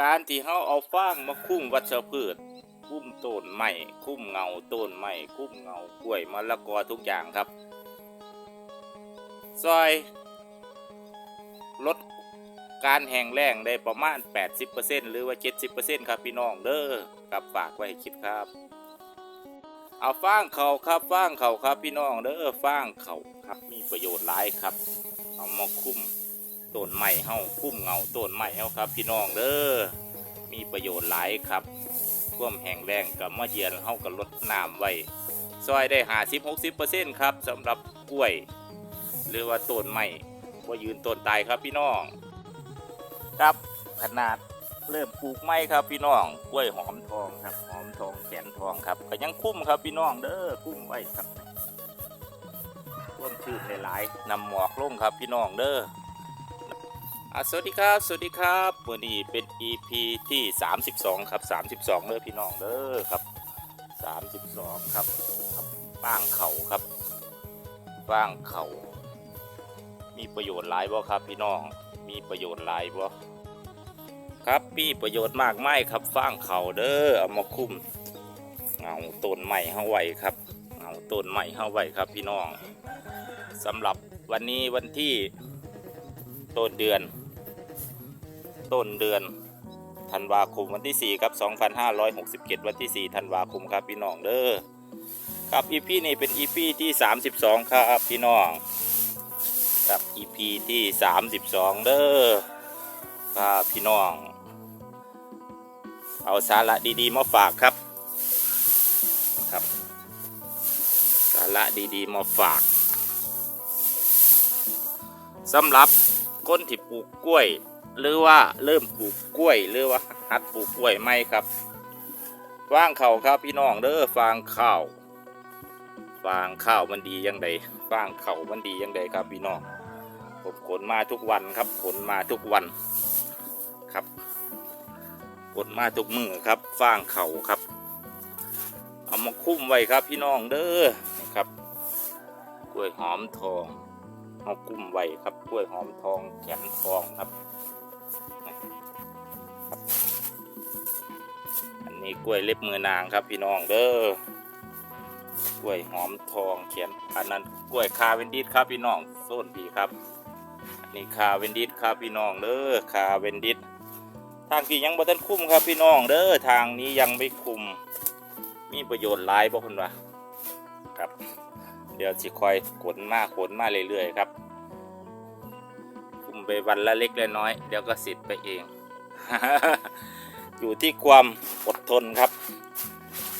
การที่เฮาเอาฟางมาคุ้มวัชพืช คุ้มต้นไม้คุ้มเงาต้นไม้คุ้มเงากล้วยมะละกอทุกอย่างครับ ซอยลดการแห้งแล้งได้ประมาณ 80%หรือว่า 70%ครับพี่น้องเด้อครับฝากไว้ให้คิดครับ เอาฟางเขาครับฟางเขาครับพี่น้องเด้อฟางเขาครับมีประโยชน์หลายครับ เอามาคุ้ม ต้นไม้เฮาคุ้มเงาต้นไม้เฮาครับ พี่น้องเด้อมีประโยชน์หลายครับควมแห้งแล้งกับมะเยือนเฮากับลดน้ำไว้ซอยได้50-60%ครับสำหรับกล้วย หรือว่าต้นไม้ว่ายืนต้นตายครับพี่น้องครับขนาดเริ่มปลูกไม้ครับพี่น้องกล้วยหอมทองครับหอมทองแขนทองครับก็ยังคุ้มครับพี่น้องเด้อคุ้มไว้ครับร่วมชื่นหลายๆนำหมอกลงครับพี่น้องเด้อ สวัสดีครับ สวัสดีครับวันนี้เป็น EP ที่ 32 ครับ 32เด้อพี่น้องเด้อครับ 32 ครับครับบ้างเขาครับบ้างเขามีประโยชน์หลายบ่ครับพี่น้อง มีประโยชน์หลายบ่ครับมีประโยชน์มากไม้ครับฟางเขาเด้อเอามาคุ้มเงาต้นใหม่เฮาไว้ครับเงาต้นใหม่เฮาไว้ครับพี่น้องสำหรับวันนี้วันที่ ต้นเดือน ต้นเดือนธันวาคมวันที่ 4 ครับ 2567 วันที่ 4 ธันวาคมครับพี่น้องเด้อครับ EP นี้เป็น EP ที่ 32 ครับพี่น้องกับ EP ที่ 32 เด้อป้าพี่น้อง เอาสาระดีๆมาฝากครับครับ สาระดีๆมาฝากสำหรับ คนที่ปลูกกล้วย หรือว่าเริ่มปลูกกล้วย หรือว่าหัดปลูกกล้วยไหมครับฟางเข่าครับพี่น้องเด้อฟางข้าวฟางข้าวมันดียังไงฟางเข่ามันดียังไงครับพี่น้องผมขนมาทุกวันครับขนมาทุกวันครับขนมาทุกมือครับฟางเข่าครับ เอามาคุ้มไว้ครับพี่น้องเด้อนะครับกล้วยหอมทอง เอาคุ้มไว้ครับกล้วยหอมทองแขนทองครับ อันนี้กล้วยเล็บมือนางครับพี่น้องเด้อกล้วยหอมทองเขียนอันนั้นกล้วยคาเวนดิสครับพี่น้องโซนดีครับอันี่คาเวนดิสครับพี่น้องเด้อคาเวนดิสทางที่ยังบ่ทันคุ้มครับพี่น้องเด้อทางนี้ยังไม่คุ้มมีประโยชน์หลายบ่คุณว่าครับ เดี๋ยวสิคอยขนมาขนมาเรื่อยๆครับคุมไปวันละเล็กละน้อย เดี๋ยวก็เสร็จไปเอง อยู่ที่ความอดทนครับ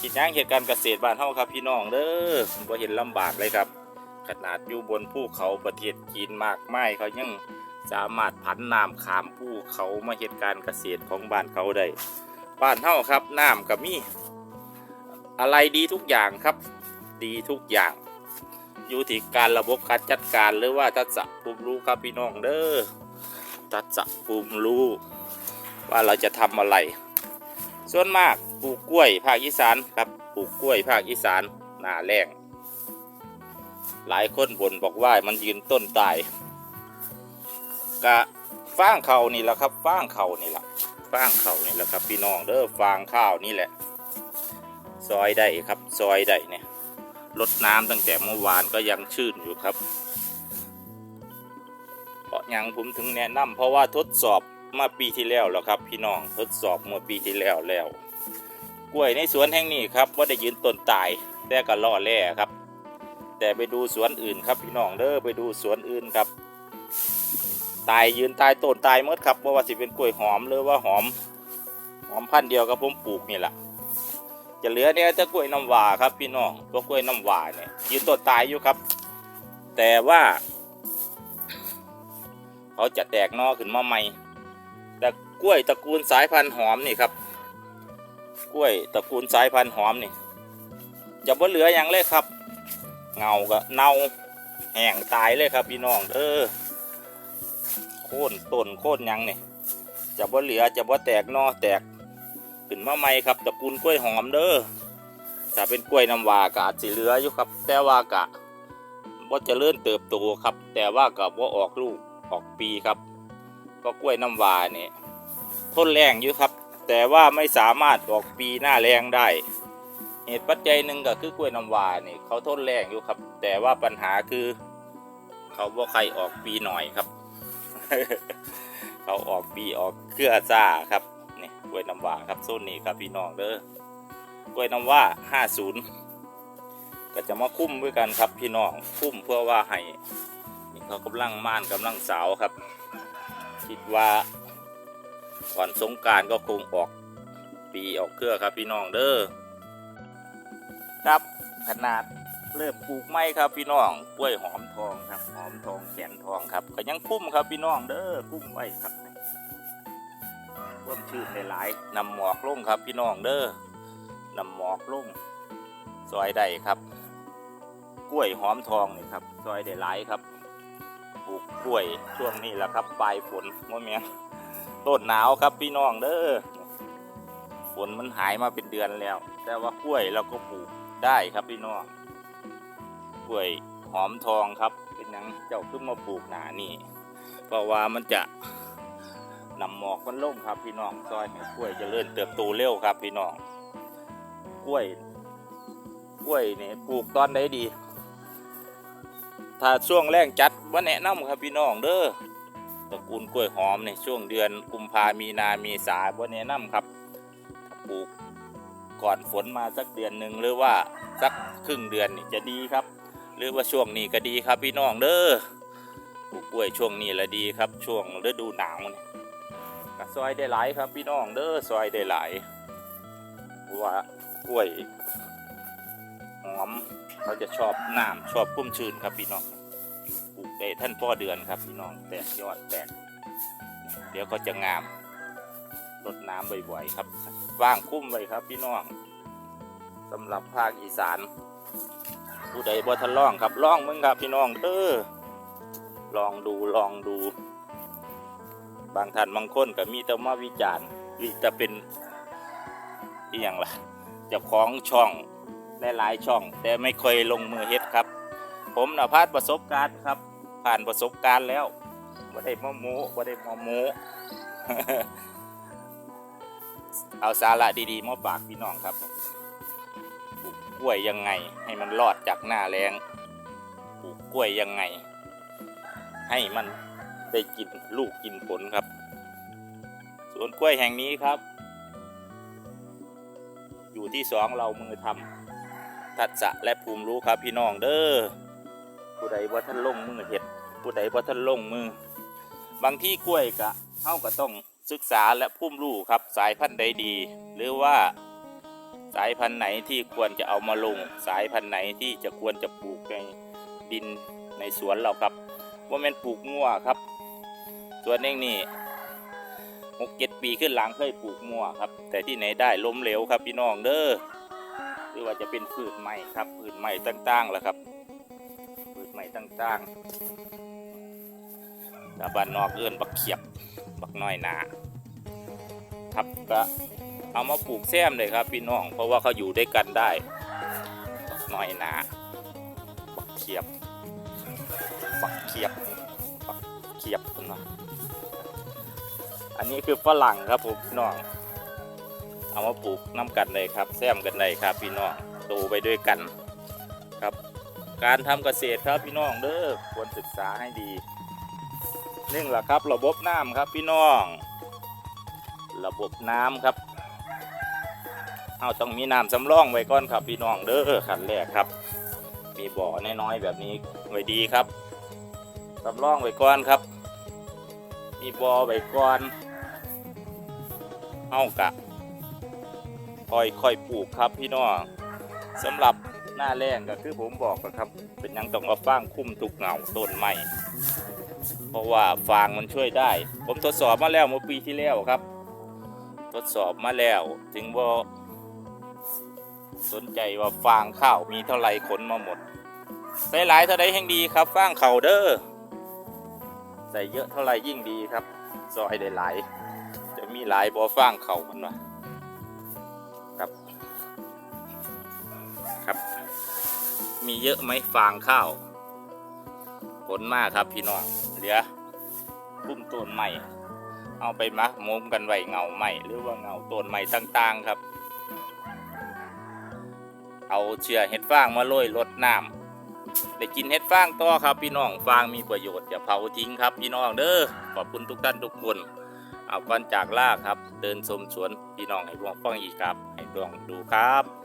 คิดย่างเหตุการณ์เกษตรบ้านเฮาครับพี่น้องเด้อบ่เห็นลำบากเลยครับ ขนาดอยู่บนภูเขาประเทศจีนมากไม้เขายังสามารถผันน้ำขามภูเขามาเหตุการณ์เกษตรของบ้านเขาได้บ้านเฮาครับน้ำกับมีอะไรดีทุกอย่างครับ ดีทุกอย่าง อยู่ที่การระบบการจัดการหรือว่าทัศภูมิรู้ครับพี่น้องเด้อทัศภูมิรู้ ว่าเราจะทำอะไร ส่วนมากปลูกกล้วยภาคอีสานครับปลูกกล้วยภาคอีสานหนาแรงหลายคนบ่นบอกว่ามันยืนต้นตายกะฟางเขานี่แหละครับฟางเขานี่แหละฟางเขานี่แหละครับพี่น้องเด้อฟางข้าวนี่แหละ ซอยได้ครับซอยได้เนี่ย ลดน้ำตั้งแต่เมื่อวานก็ยังชื้นอยู่ครับเพราะยังผมถึงแนะนำเพราะว่าทดสอบมาปีที่แล้วแล้วครับ พี่น้องทดสอบเมื่อปีที่แล้วแล้ว กล้วยในสวนแห่งนี้ครับว่าได้ยืนต้นตายแต่ก็ล่อแร่ครับ แต่ไปดูสวนอื่นครับพี่น้องเด้อไปดูสวนอื่นครับ ตายยืนตายต้นตายเมื่อครับเพราะว่าสิเป็นกล้วยหอมหรือว่าหอมหอมพันธุ์เดียวกับผมปลูกนี่แหละ จะเหลือเนี่ยจะกล้วยน้ำว้าครับ พี่น้องตัวกล้วยน้ำว้าเนี่ยยืนต้นตายอยู่ครับ แต่ว่าเขาจะแตกนอขึ้นมาใหม่แต่กล้วยตระกูลสายพันธุ์หอมนี่ครับ กล้วยตระกูลสายพันธุ์หอมนี่จะบ่เหลืออย่างเลยครับ เงาก็เน่าแห้งตายเลยครับพี่น้องเออโค่นต้นโค่นยังเนี่ยจะบ่เหลือจะบ่แตกนอแตก ขึ้นมาใหม่ครับตระกูลกล้วยหอมเด้อถ้าเป็นกล้วยน้ำวาก็อาจสิเหลืออยู่ครับ แต่ว่ากะบ่เจริญเติบโตครับ แต่ว่าก็บ่ออกลูกออกปีครับก็กล้วยน้ำวาเนี่ยทนแรงอยู่ครับ แต่ว่าไม่สามารถออกปีหน้าแรงได้ เหตุปัจจัยหนึ่งก็คือกล้วยน้ำว้านี่เขาทนแรงอยู่ครับ แต่ว่าปัญหาคือ เขาบ่ใครออกปีหน่อยครับ เขาออกปีออกเครือซ่าครับ ล้วยน้ำว้าครับโซนนี้ครับพี่น้องเด้อกล้วยน้ำว้าห้าศูนย์ก็จะมาคุ้มด้วยกันครับพี่น้องคุ้มเพื่อว่าให้เขากำลังม่านกำลังสาวครับ คิดว่าก่อนสงการก็คงออกปีออกเครือครับพี่น้องเด้อครับขนาดเริ่มปลูกไม้ครับพี่น้องกล้วยหอมทองครับหอมทองแขนทองครับก็ยังคุ้มครับพี่น้องเด้อคุ้มไว้ครับ ร่วมชื่นหลายๆนำหมอกลงครับพี่น้องเด้อนำหมอกลงซอยได้ครับ กล้วยหอมทองนี่ครับซอยได้หลายครับปลูกกล้วยช่วงนี้แหละครับปลายฝนโมเมียนต้นหนาวครับพี่น้องเด้อฝนมันหายมาเป็นเดือนแล้ว แต่ว่ากล้วยเราก็ปลูกได้ครับพี่น้องกล้วยหอมทองครับ เป็นหยังเจ้าขึ้นมาปลูกหนานี่เพราะว่ามันจะ นำหมอกมันลงครับพี่น้องซอยให้กล้วยเจะเริ่เติบโตเร็วครับพี่น้องกล้วย กล้วยนี่ปลูกตอนไหนดี ถ้าช่วงแรงจัดว่าแนะนำครับพี่น้องเด้อตระกูลกล้วยหอมในช่วงเดือนกุมภามีนามีสาว่าแนะนำครับปลูกก่อนฝนมาสักเดือนหนึ่งหรือว่าสักครึ่งเดือนนี่จะดีครับ หรือว่าช่วงนี้ก็ดีครับพี่น้องเด้อปลูกกล้วยช่วงนี้ละดีครับ ช่วงฤดูหนาวเนี่ย ก็ซอยได้หลายครับพี่น้องเด้อซอยได้หลายเพราะว่ากล้วยหอมเขาจะชอบน้ำชอบพุ่มชื้นครับพี่น้องปลูกได้ท่านพ่อเดือนครับพี่น้องแตกยอดแตก เดี๋ยวก็จะงามรดน้ำบ่อยๆครับว่างคุ้มไว้ครับพี่น้องสำหรับภาคอีสานผู้ใดบ่ทันล่องครับล่องมึงครับพี่น้องเออลองดูลองดู บางท่านบางคนก็มีแต่มาวิจารณ์วิจะเป็นอีหยังล่ะเจ้าของช่องหลายๆช่อง แต่ไม่เคยลงมือเฮ็ดครับ ผมนะพาดประสบการณ์ครับ ผ่านประสบการณ์แล้วบ่าได้มาโม้บ่ได้มาโม้เอาสาระดีๆมาฝากพี่น้องครับปลูกกล้วยยังไง ให้มันรอดจากหน้าแรงปลูกกล้วยยังไง ให้มัน ได้กินลูกกินผลครับ สวนกล้วยแห่งนี้ครับ อยู่ที่สองเรามือทำทักษะและภูมิรู้ครับพี่น้องเด้อผู้ใดว่าท่านลงมือเห็ดผู้ใดว่าท่านลงมือ บางที่กล้วยกะเฮาก็ต้องศึกษาและภูมิรู้ครับสายพันธุ์ใดดี หรือว่าสายพันธุ์ไหนที่ควรจะเอามาลง สายพันธุ์ไหนที่จะควรจะปลูกในดินในสวนเราครับว่าแม่นปลูกงัวครับ ส่วนเองนี่หกเจ็ดปีขึ้นหลังเคยปลูกงัวครับ แต่ที่ไหนได้ล้มเหลวครับพี่น้องเด้อหรือว่าจะเป็นพืชใหม่ครับพืชใหม่ต่างๆแหละครับพืชใหม่ต่างๆต่บ้านนอกเอื้อนบักเขียบบักน้อยหนาครับก็เอามาปลูกแซมเลยครับพี่น้องเพราะว่าเขาอยู่ด้วยกันได้บักน้อยหนาบักเขียบบักเขียบ ขียบเนาะอันนี้คือฝรั่งครับผมพี่น้อง เอามาปลูกน้ำกันเลยครับ แซมกันเลยครับพี่น้องโตไปด้วยกันครับ การทำเกษตรครับพี่น้องเด้อควรศึกษาให้ดีหนึ่งละครับ ระบบน้ำครับพี่น้อง ระบบน้ำครับเอาต้องมีน้ำสำรองไว้ก่อนครับพี่น้องเด้อขั้นแรกครับ มีบ่อน้อยๆแบบนี้ไว้ดีครับสำรองไว้ก่อนครับ มีบอไว้ก่อนเอากะค่อยค่อยปลูกครับพี่น้องสำหรับหน้าแรงก็คือผมบอกนะครับ เป็นยังต้องเอาฟางคุ้มทุกเหงาต้นไม้เพราะว่าฟางมันช่วยได้ ผมทดสอบมาแล้วเมื่อปีที่แล้วครับ ทดสอบมาแล้วถึงว่าสนใจว่าฟางข้าวมีเท่าไหร่ขนมาหมดใส่หลายเท่าใดแห่งดีครับฟางเข่าเด้อ ใส่เยอะเท่าไหร่ยิ่งดีครับซอยได้หลาย จะมีหลายบ่อฟางเข่ามันวะครับ ครับ มีเยอะไหมฟางข้าวผลมากครับพี่น้องเหลือพุ่มต้นใหม่เอาไปมักมุมกันไว้เงาใหม่หรือว่าเงาต้นใหม่ต่างๆครับ เอาเชื้อเห็ดฟางมาโรยรดน้ำ ได้กินเห็ดฟางต่อครับพี่น้องฟางมีประโยชน์อย่าเผาทิ้งครับพี่น้องเด้อขอบคุณทุกท่านทุกคน เอาก่อนจากลาครับ เดินชมสวนพี่น้องให้ดวงฟังอีกครับ ให้ดวงดูครับ